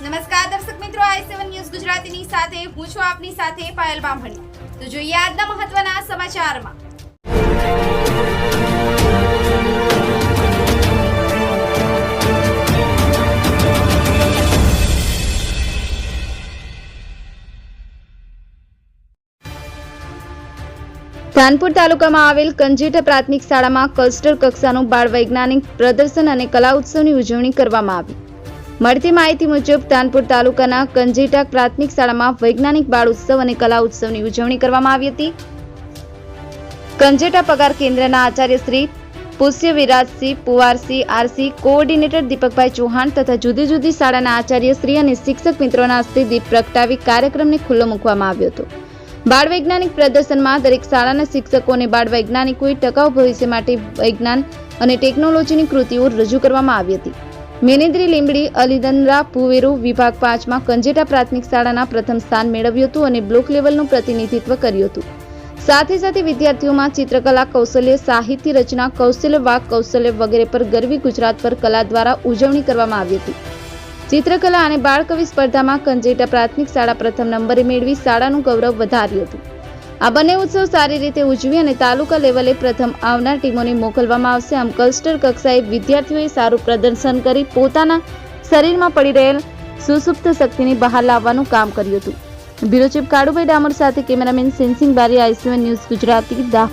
નમસ્કાર દર્શક મિત્રો, આઈ સેવન ન્યૂઝ ગુજરાતીની સાથે, હું છું આપની સાથે પાયલ બામણી. તો જોઈએ આજના મહત્વના સમાચારમાં. ધાનપુર તાલુકામાં આવેલ કંજેઠા પ્રાથમિક શાળામાં કલ્સ્ટર કક્ષાનું બાળ વૈજ્ઞાનિક પ્રદર્શન અને કલા ઉત્સવની ઉજવણી કરવામાં આવી. મળતી માહિતી મુજબ તાનપુર તાલુકાના કંજેઠા પ્રાથમિક શાળામાં વૈજ્ઞાનિક બાળ ઉત્સવ અને કલા ઉત્સવની ઉજવણી કરવામાં આવી હતી. કંજેટા પગાર કેન્દ્રના આચાર્ય શ્રી પુષ્ય વિરાજસિંહ પુવારસિંહ આરસી કોઓર્ડિનેટર દીપકભાઈ ચૌહાણ તથા જુદી જુદી શાળાના આચાર્ય શ્રી અને શિક્ષક મિત્રોના હસ્તે દીપ પ્રગટાવી કાર્યક્રમને ખુલ્લો મૂકવામાં આવ્યો હતો. બાળ વૈજ્ઞાનિક પ્રદર્શનમાં દરેક શાળાના શિક્ષકો અને બાળ વૈજ્ઞાનિકોએ ટકાઉ ભવિષ્ય માટે વિજ્ઞાન અને ટેકનોલોજીની કૃતિઓ રજૂ કરવામાં આવી હતી. મેનેન્દ્રી લીંબડી અલીદંદરા પુવેરુ વિભાગ પાંચમાં કંજેટા પ્રાથમિક શાળાના પ્રથમ સ્થાન મેળવ્યું હતું અને બ્લોક લેવલનું પ્રતિનિધિત્વ કર્યું હતું. સાથે સાથે વિદ્યાર્થીઓમાં ચિત્રકલા, કૌશલ્ય, સાહિત્ય રચના, કૌશલ્ય વાક, કૌશલ્ય વગેરે પર ગરવી ગુજરાત પર કલા દ્વારા ઉજવણી કરવામાં આવી હતી. ચિત્રકલા અને બાળકવિ સ્પર્ધામાં કંજેટા પ્રાથમિક શાળા પ્રથમ નંબરે મેળવી શાળાનું ગૌરવ વધાર્યું હતું. આ બંને ઉત્સવ સારી રીતે ઉજવી અને તાલુકા લેવલે પ્રથમ આવનાર ટીમોને મોકલવામાં આવશે. આમ ક્લસ્ટર કક્ષાએ વિદ્યાર્થીઓએ સારું પ્રદર્શન કરી પોતાના શરીરમાં પડી રહેલ સુસુપ્ત શક્તિને બહાર લાવવાનું કામ કર્યું હતું. બ્યુરો ચીફ કાળુભાઈ ડામર સાથે કેમેરામેન સેન્સિંગ બારી આઈસીએન ન્યૂઝ ગુજરાતી દાહોદ